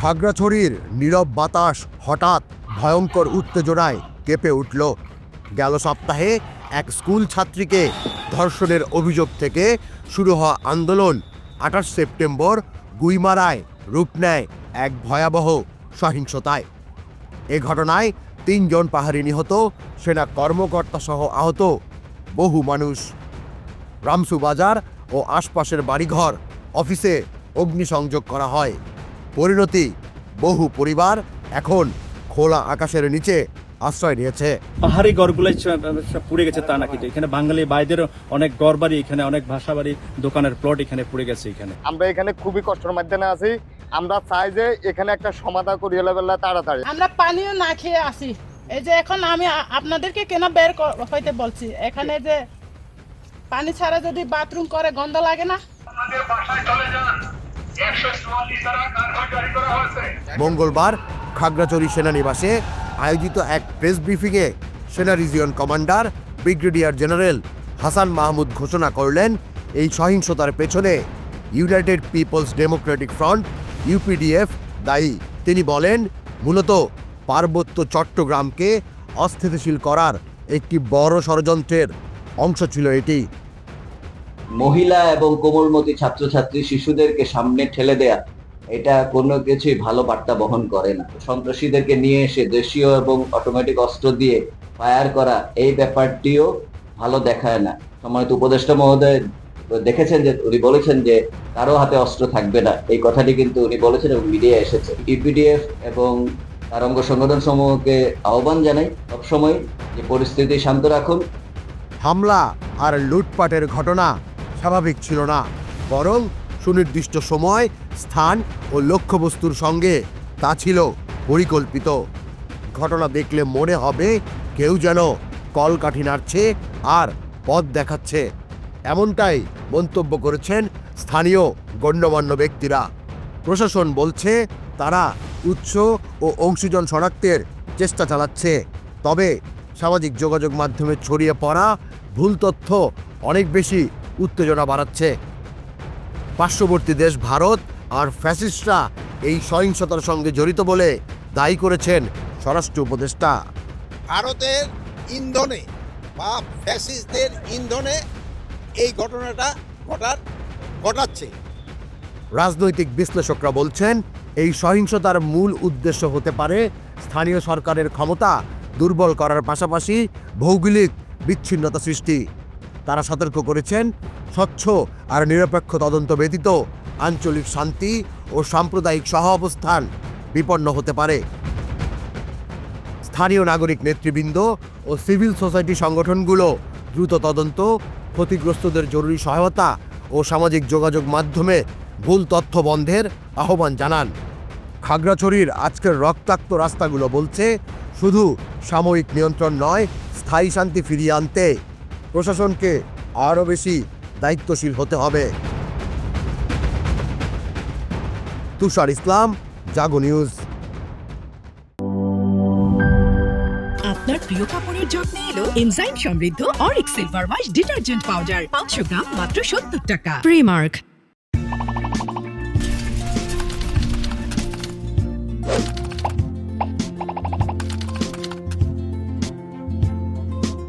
খাগড়াছড়ির নীরব বাতাস হঠাৎ ভয়ঙ্কর উত্তেজনায় কেঁপে উঠল। গেল সপ্তাহে এক স্কুল ছাত্রীকে ধর্ষণের অভিযোগ থেকে শুরু হওয়া আন্দোলন আঠাশ সেপ্টেম্বর গুইমারায় রূপ নেয় এক ভয়াবহ সহিংসতায়। এ ঘটনায় তিনজন পাহাড়ি নিহত, সেনা কর্মকর্তা সহ আহত বহু মানুষ। রামসু বাজার ও আশপাশের বাড়িঘর, অফিসে অগ্নিসংযোগ করা হয়। পরিণতি। বহু পরিবার এখন খোলা আকাশের নিচে আশ্রয় নিয়েছে। পাহাড়ি গড়গুলো পুড়ে গেছে তা নাকি এখানে বাঙালি ভাইদের অনেক গড় বাড়ি এখানে অনেক ভাষা বাড়ি দোকানের প্লট এখানে পুড়ে গেছে এখানে। আমরা এখানে খুবই কষ্টের মাধ্যমে আছি। আমরা চাই যে এখানে একটা সমাধান করিয়ে লেবেলা তাড়াতাড়ি। আমরা পানিও না খেয়ে আসি এই যে এখন আমি আপনাদেরকে কেন বের হইতে বলছি? এখানে যে পানি ছাড়া যদি বাথরুম করে গন্ধ লাগে না? আপনাদের বাসায় চলে যান। মঙ্গলবার খাগড়াছড়ি সেনানিবাসে আয়োজিত এক প্রেস ব্রিফিংয়ে সেনা region commander, brigadier general Hasan Mahmud ঘোষণা করলেন, এই সহিংসতার পেছনে United Peoples Democratic Front, UPDF দায়ী। তিনি বলেন, মূলত পার্বত্য চট্টগ্রামকে অস্থিতিশীল করার একটি বড় ষড়যন্ত্রের অংশ ছিল এটি। মহিলা এবং কোমলমতি ছাত্রছাত্রী শিশুদেরকে সামনে ঠেলে দেয়া, এটা কোনো কিছুই ভালো বার্তা বহন করে না। সন্ত্রাসীদেরকে নিয়ে এসে দেশীয় এবং অটোমেটিক অস্ত্র দিয়ে ফায়ার করা, এই ব্যাপারটিও ভালো দেখায় না। সম্মানিত উপদেষ্টা মহোদয়, দেখেছেন যে, উনি বলেছেন যে, কারও হাতে অস্ত্র থাকবে না। এই কথাটি কিন্তু উনি বলেছেন এবং মিডিয়া এসেছে। ইপিডিএফ এবং তার অঙ্গ সংগঠন সমূহকে আহ্বান জানাই সবসময় যে, পরিস্থিতি শান্ত রাখুন। হামলা আর লুটপাটের ঘটনা স্বাভাবিক ছিল না। বরং সুনির্দিষ্ট সময়, স্থান ও লক্ষ্যবস্তুর সঙ্গে তা ছিল পরিকল্পিত। ঘটনা দেখলে মনে হবে কেউ যেন কলকাঠি নাড়ছে আর পথ দেখাচ্ছে। এমনটাই মন্তব্য করেছেন স্থানীয় গণ্যমান্য ব্যক্তিরা। প্রশাসন বলছে, তারা উৎস ও অংশীজন শনাক্তের চেষ্টা চালাচ্ছে। তবে সামাজিক যোগাযোগ মাধ্যমে ছড়িয়ে পড়া ভুল তথ্য অনেক বেশি উত্তেজনা বাড়াচ্ছে। পার্শ্ববর্তী দেশ ভারত আর ফ্যাসিস্টরা এই সহিংসতার সঙ্গে জড়িত বলে দায়ী করেছেন স্বরাষ্ট্র উপদেষ্টা। ভারতের ইন্ধনে বা ফ্যাসিস্টদের ইন্ধনে এই ঘটনাটা ঘটার ঘটাচ্ছে। রাজনৈতিক বিশ্লেষকরা বলছেন এই সহিংসতার মূল উদ্দেশ্য হতে পারে স্থানীয় সরকারের ক্ষমতা দুর্বল করার পাশাপাশি ভৌগোলিক বিচ্ছিন্নতা সৃষ্টি। তারা সতর্ক করেছেন। স্বচ্ছ আর নিরপেক্ষ তদন্ত ব্যতীত আঞ্চলিক শান্তি ও সাম্প্রদায়িক সহ অবস্থান বিপন্ন হতে পারে। স্থানীয় নাগরিক নেতৃবৃন্দ ও সিভিল সোসাইটি সংগঠনগুলো দ্রুত তদন্ত, ক্ষতিগ্রস্তদের জরুরি সহায়তা ও সামাজিক যোগাযোগ মাধ্যমে ভুল তথ্য বন্ধের আহ্বান জানান। খাগড়াছড়ির আজকের রক্তাক্ত রাস্তাগুলো বলছে, শুধু সাময়িক নিয়ন্ত্রণ নয়, স্থায়ী শান্তি ফিরিয়ে আনতে প্রশাসনকে আরও বেশি দায়িত্বশীল হতে হবে। তুষার ইসলাম জাগো নিউজ। আপনার প্রিয় কাপড়ের যত্ন এলো এনজাইম সমৃদ্ধ অরিক সিলভার ওয়াশ ডিটারজেন্ট পাউডার পাঁচশো গ্রাম মাত্র সত্তর টাকা। প্রিমার্ক